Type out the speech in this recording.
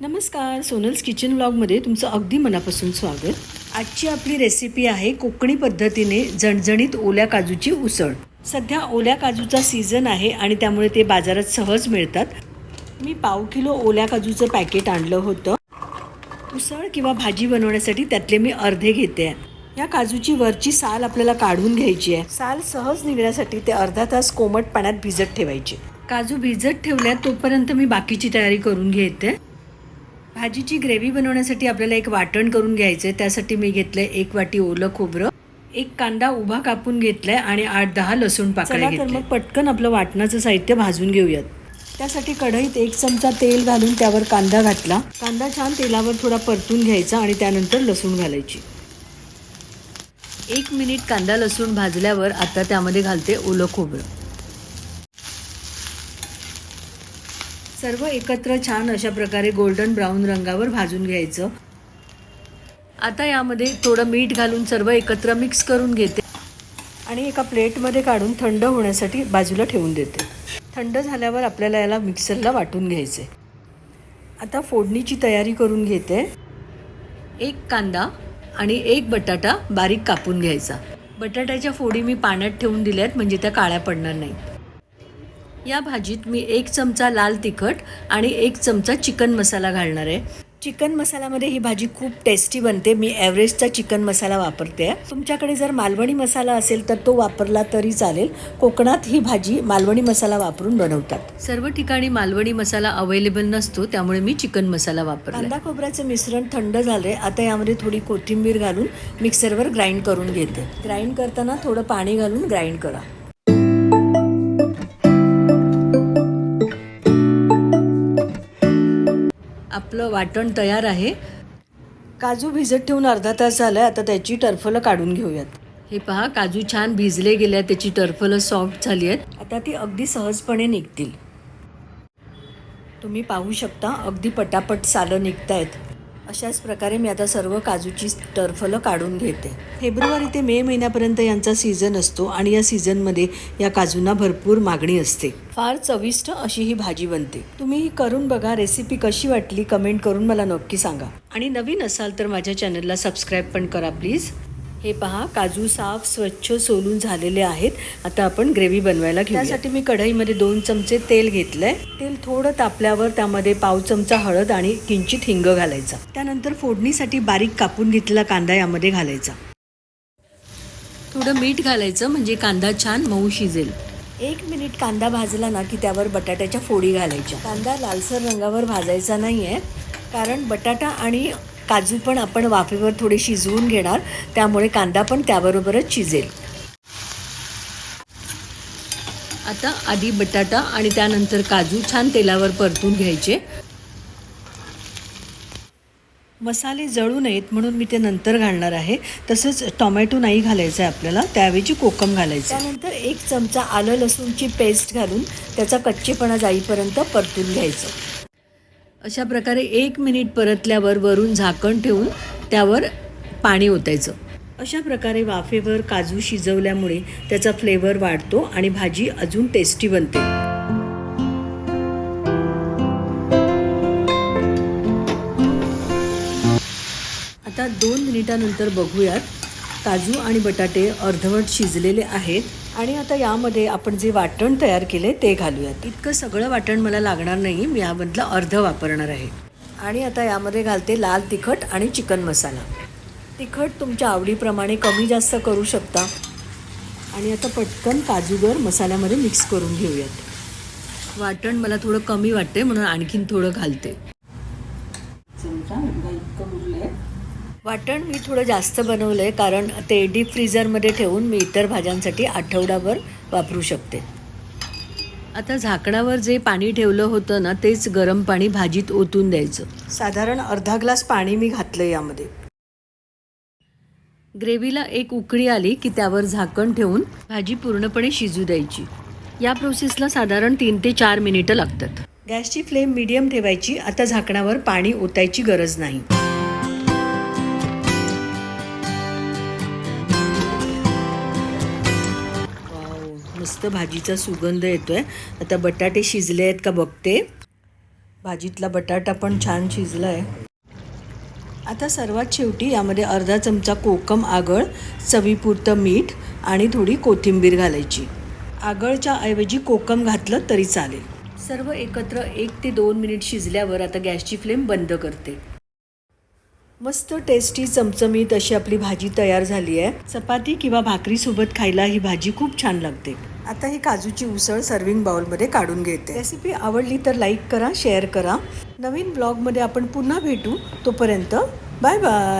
नमस्कार सोनल्स किचन व्लॉगमध्ये तुमचं अगदी मनापासून स्वागत. आजची आपली रेसिपी आहे कोकणी पद्धतीने जणजणीत ओल्या काजूची उसळ. सध्या ओल्या काजूचा सीझन आहे आणि त्यामुळे ते बाजारात सहज मिळतात. मी पाव किलो ओल्या काजूचं पॅकेट आणलं होतं. उसळ किंवा भाजी बनवण्यासाठी त्यातले मी अर्धे घेते. आहे या काजूची वरची साल आपल्याला काढून घ्यायची आहे. साल सहज निघण्यासाठी ते अर्धा तास कोमट पाण्यात भिजत ठेवायचे. काजू भिजत ठेवल्या तोपर्यंत मी बाकीची तयारी करून घेते. भाजीची ग्रेव्ही बनवण्यासाठी आपल्याला एक वाटण करून घ्यायचं आहे त्यासाठी मी घेतलंय एक वाटी ओलं खोबरं एक कांदा उभा कापून घेतलाय आणि आठ दहा लसूण पाकळ्या तर मग पटकन आपलं वाटणाचं साहित्य भाजून घेऊयात. त्यासाठी कढईत एक चमचा तेल घालून त्यावर कांदा घातला. कांदा छान तेलावर थोडा परतून घ्यायचा आणि त्यानंतर लसूण घालायची. एक मिनिट कांदा लसूण भाजल्यावर आता त्यामध्ये घालते ओलं खोबरं. सर्व एकत्र छान अशा प्रकारे गोल्डन ब्राऊन रंगावर भाजून घ्यायचं. आता यामध्ये थोडं मीठ घालून सर्व एकत्र मिक्स करून घेते. आणि एका प्लेटमध्ये काढून थंड होण्यासाठी बाजूला ठेवून देते. थंड झाल्यावर आपल्याला याला मिक्सरला वाटून घ्यायचे आता फोडणीची तयारी करून घेते. एक कांदा आणि एक बटाटा बारीक कापून घ्यायचा. बटाट्याच्या फोडी मी पाण्यात ठेवून दिल्या आहेत म्हणजे त्या काळ्या पडणार नाहीत. या भाजीत मी एक चमचा लाल तिखट आणि एक चमचा चिकन मसाला घालणार आहे. चिकन मसाल्यामध्ये ही भाजी खूप टेस्टी बनते. मी एव्हरेस्टचा चिकन मसाला वापरते. तुमच्याकडे जर मालवणी मसाला असेल तर तो वापरला तरी चालेल. कोकणात ही भाजी मालवणी मसाला वापरून बनवतात. सर्व ठिकाणी मालवणी मसाला अवेलेबल नसतो त्यामुळे मी चिकन मसाला वापरला कांदा खोबऱ्याचं मिश्रण थंड झालंय. आता यामध्ये थोडी कोथिंबीर घालून मिक्सरवर ग्राइंड करून घेते. ग्राइंड करताना थोडं पाणी घालून ग्राइंड करा. आपलं वाटण तयार आहे. काजू भिजत ठेवून अर्धा तास झाला आता त्याची टरफलं काढून घेऊयात. हे पहा काजू छान भिजले गेल्या त्याची टरफलं सॉफ्ट झाली आहेत. आता ती अगदी सहजपणे निघतील. तुम्ही पाहू शकता अगदी पटापट सालं निघतायत. अशाच प्रकारे मी आता सर्व काजूची टरफलं काढून घेते. फेब्रुवारी ते मे महिन्यापर्यंत यांचा सीझन असतो आणि या सीझनमध्ये या काजूंना भरपूर मागणी असते. फार चविष्ट अशी ही भाजी बनते. तुम्ही करून बघा रेसिपी कशी वाटली कमेंट करून मला नक्की सांगा. आणि नवीन असाल तर माझ्या चॅनलला सबस्क्राईब पण करा प्लीज. हे पहा काजू साफ स्वच्छ सोलून झालेले आहेत. आता आपण ग्रेव्ही बनवायला घेऊ त्यासाठी मी कढईमध्ये दोन चमचे तेल घेतलंय. तेल थोडं तापल्यावर त्यामध्ये पाव चमचा हळद आणि किंचित हिंग घालायचा. त्यानंतर फोडणीसाठी बारीक कापून घेतलेला कांदा यामध्ये घालायचा. थोडं मीठ घालायचं म्हणजे कांदा छान मऊ शिजेल. एक मिनिट कांदा भाजला ना की त्यावर बटाट्याच्या फोडी घालायच्या. कांदा लालसर रंगावर भाजायचा नाही आहे कारण बटाटा आणि काजू पण आपण वाफेवर थोडे शिजवून घेणार. त्यामुळे कांदा पण त्याबरोबरच शिजेल. आता आधी बटाटा आणि त्यानंतर काजू छान तेलावर परतून घ्यायचे. मसाले जळू नयेत म्हणून मी ते नंतर घालणार आहे. तसंच टोमॅटो नाही घालायचं आहे आपल्याला त्याऐवजी कोकम घालायचं. त्यानंतर एक चमचा आलं लसूणची पेस्ट घालून त्याचा कच्चेपणा जाईपर्यंत परतून घ्यायचं. अशा प्रकारे एक मिनिट परतल्यावर वरून झाकण ठेवून त्यावर पाणी ओतायचं. अशा प्रकारे वाफेवर काजू शिजवल्यामुळे त्याचा फ्लेवर वाढतो आणि भाजी अजून टेस्टी बनते. आता दोन मिनिटानंतर बघूयात. काजू आणि बटाटे अर्धवट शिजलेले आहेत. आणि आता यामध्ये आपण जे वाटण तयार केले ते घालूयात. इतकं सगळं वाटण मला लागणार नाही मी यामधलं अर्ध वापरणार आहे. आणि आता यामध्ये घालते लाल तिखट आणि चिकन मसाला. तिखट तुमच्या आवडीप्रमाणे कमी जास्त करू शकता. आणि आता पटकन काजूगर मसाल्यामध्ये मिक्स करून घेऊयात. वाटण मला थोडं कमी वाटते म्हणून आणखीन थोडं घालते. वाटण मी थोडं जास्त बनवलं आहे कारण ते डीप फ्रीझरमध्ये ठेवून मी इतर भाज्यांसाठी आठवडाभर वापरू शकते. आता झाकणावर जे पाणी ठेवलं होतं ना तेच गरम पाणी भाजीत ओतून द्यायचं. साधारण अर्धा ग्लास पाणी मी घातलं यामध्ये. ग्रेव्हीला एक उकळी आली की त्यावर झाकण ठेवून भाजी पूर्णपणे शिजू द्यायची. या प्रोसेसला साधारण तीन ते चार मिनिटं लागतात. गॅसची फ्लेम मीडियम ठेवायची आता झाकणावर पाणी ओतायची गरज नाही. मस्त भाजीचा सुगंध येतो आहे आता बटाटे शिजले आहेत का बघते. भाजीतला बटाटा पण छान शिजला आहे आता सर्वात शेवटी यामध्ये अर्धा चमचा कोकम आगळ चवीपुरतं मीठ आणि थोडी कोथिंबीर घालायची. आगळच्या ऐवजी कोकम घातलं तरी चालेल. सर्व एकत्र एक ते दोन मिनिट शिजल्यावर आता गॅसची फ्लेम बंद करते. मस्त टेस्टी चमचमीत अशी आपली भाजी तयार झाली आहे. चपाती किंवा भाकरीसोबत खायला ही भाजी खूप छान लागते. आता ही काजूची उसळ सर्विंग बाउलमध्ये काढून घेते. रेसिपी आवडली तर लाईक करा शेअर करा. नवीन ब्लॉगमध्ये आपण पुन्हा भेटू. तोपर्यंत बाय बाय